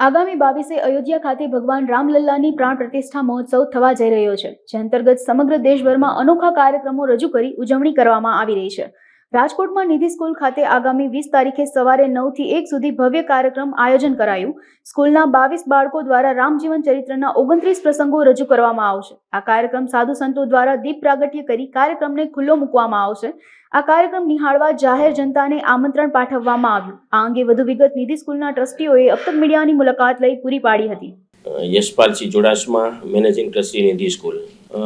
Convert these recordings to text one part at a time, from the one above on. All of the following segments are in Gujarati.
આગામી બાવીસે અયોધ્યા ખાતે ભગવાન રામલલ્લાની પ્રાણ પ્રતિષ્ઠા મહોત્સવ થવા જઈ રહ્યો છે, જે અંતર્ગત સમગ્ર દેશભરમાં અનોખા કાર્યક્રમો રજૂ કરી ઉજવણી કરવામાં આવી રહી છે. રાજકોટમાં નિધિ સ્કૂલ ખાતે આગામી વીસ તારીખે સવારે નવથી એક સુધી ભવ્ય કાર્યક્રમ આયોજન કરાયું. સ્કૂલના બાવીસ બાળકો દ્વારા રામજીવન ચરિત્રના ઓગણત્રીસ પ્રસંગો રજૂ કરવામાં આવશે. આ કાર્યક્રમ સાધુ સંતો દ્વારા દીપ પ્રાગટ્ય કરી કાર્યક્રમને ખુલ્લો મૂકવામાં આવશે. આ કાર્યક્રમ નિહાળવા જાહેર જનતાને આમંત્રણ પાઠવવામાં આવ્યું. આ અંગે વધુ વિગત નિધિ સ્કૂલના ટ્રસ્ટીઓએ અબ મીડિયાની મુલાકાત લઈ પૂરી પાડી હતી. Yashpalsinh Chudasama, managing trustee Nidhi school.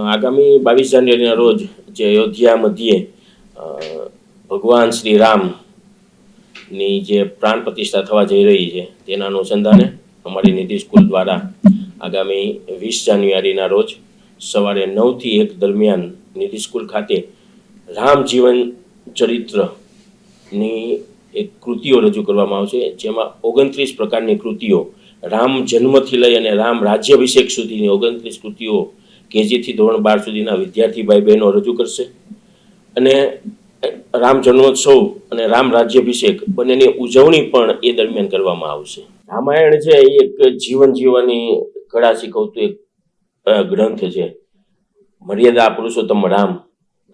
આગામી બાવીસ જાન્યુઆરીના રોજ જે અયોધ્યા મધ્યે ભગવાન શ્રી રામની જે પ્રાણ પ્રતિષ્ઠા થવા જઈ રહી છે, તેના અનુસંધાને અમારી નિધિ સ્કૂલ દ્વારા આગામી વીસ જાન્યુઆરીના રોજ સવારે નવથી એક દરમિયાન નિધિ સ્કૂલ ખાતે રામ જીવન ચરિત્રની એક કૃતિઓ રજૂ કરવામાં આવશે, જેમાં ઓગણત્રીસ પ્રકારની કૃતિઓ રામ જન્મથી લઈ અને રામ રાજ્યાભિષેક સુધીની ઓગણત્રીસ કૃતિઓ કેજીથી ધોરણ બાર સુધીના વિદ્યાર્થી ભાઈ બહેનો રજૂ કરશે. અને રામ જન્મોત્સવ અને રામ રાજ્યાભિષેક બંનેની ઉજવણી પણ એ દરમિયાન કરવામાં આવશે. રામાયણ છે, એ એક જીવન જીવવાની કળા શીખવતું એક ગ્રંથ છે. મર્યાદા પુરુષોત્તમ રામ.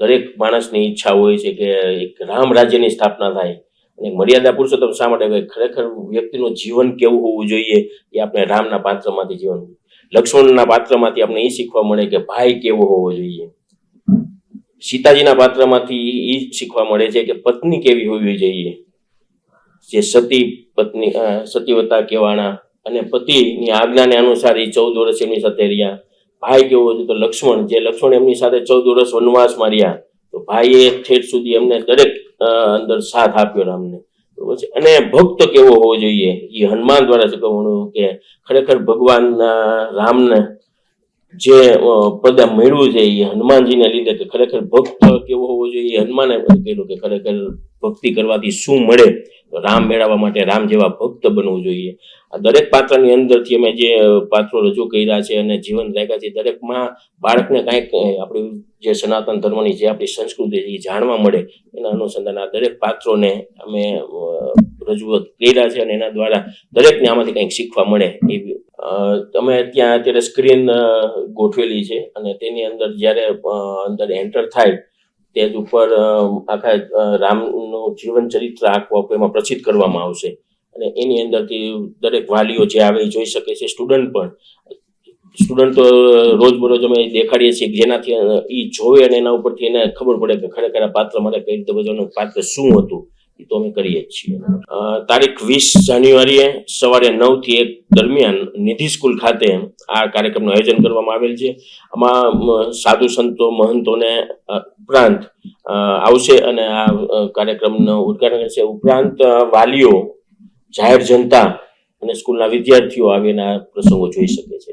દરેક માણસની ઈચ્છા હોય છે કે એક રામ રાજ્યની સ્થાપના થાય. અને મર્યાદા પુરુષોત્તમ શા માટે ખરેખર વ્યક્તિનું જીવન કેવું હોવું જોઈએ એ આપણે રામના પાત્રમાંથી જીવન. લક્ષ્મણના પાત્રમાંથી આપણે એ શીખવા મળે કે ભાઈ કેવો હોવો જોઈએ. સીતાજીના પાત્રમાંથી એ શીખવા મળે છે કે પત્ની કેવી હોવી જોઈએ. જે સતી પત્ની સતીવતા કહેવાના અને પતિની આજ્ઞાને અનુસાર એ ચૌદ વર્ષ એમની સાથે રહ્યા. ભાઈ કેવો હતો તો લક્ષ્મણ જે લક્ષ્મણ એમની સાથે ચૌદ વર્ષ વનવાસમાં રહ્યા. તો ભાઈએ ઠેઠ સુધી એમને દરેક અંદર સાથ આપ્યો રામને. અને ભક્ત કેવો હોવો જોઈએ? એ હનુમાન દ્વારા શીખવવાનું કે ખરેખર ભગવાન અ, રામને જે પદ મેળવ્યું છે એ હનુમાનજીને લીધે કે ખરેખર ભક્ત કેવો હોવો જોઈએ હનુમાને કહેલું કે ખરેખર ભક્તિ કરવાથી શું મળે? તો રામ મેળવવા માટે રામ જેવા ભક્ત બનવું જોઈએ. આ દરેક પાત્રની અંદરથી અમે જે પાત્રો રજૂ કર્યા છે અને જીવન રાખ્યા છે દરેકમાં બાળકને કાંઈક આપણી જે સનાતન ધર્મની જે આપણી સંસ્કૃતિ એ જાણવા મળે. એના અનુસંધાન આ દરેક પાત્રોને અમે રજૂઆત કર્યા છે અને એના દ્વારા દરેકને આમાંથી કંઈક શીખવા મળે એવી તમે ત્યાં અત્યારે સ્ક્રીન ગોઠવેલી છે અને તેની અંદર જ્યારે અંદર એન્ટર થાય તે જ ઉપર આખા રામનું જીવન ચરિત્ર આખું આખું એમાં પ્રસિદ્ધ કરવામાં આવશે. અને એની અંદરથી દરેક વાલીઓ જે આવે એ જોઈ શકે છે સ્ટુડન્ટ પણ. સ્ટુડન્ટ રોજબરોજ અમે દેખાડીએ છીએ જેનાથી એ જોવે અને એના ઉપરથી એને ખબર પડે કે ખરેખર આ પાત્ર મારે કઈ રીતે બધાનું પાત્ર શું હતું. તો અમે કરીએ જ છીએ. તારીખ વીસ જાન્યુઆરીએ સવારે નવથી એક દરમિયાન નિધિ સ્કૂલ ખાતે આ કાર્યક્રમનું આયોજન કરવામાં આવેલ છે. આમાં સાધુ સંતો, મહંતોને ઉપરાંત આવશે અને આ કાર્યક્રમનું ઉદ્ઘાટન કરશે. ઉપરાંત વાલીઓ, જાહેર જનતા અને સ્કૂલના વિદ્યાર્થીઓ આવીને આ પ્રસંગો જોઈ શકે છે.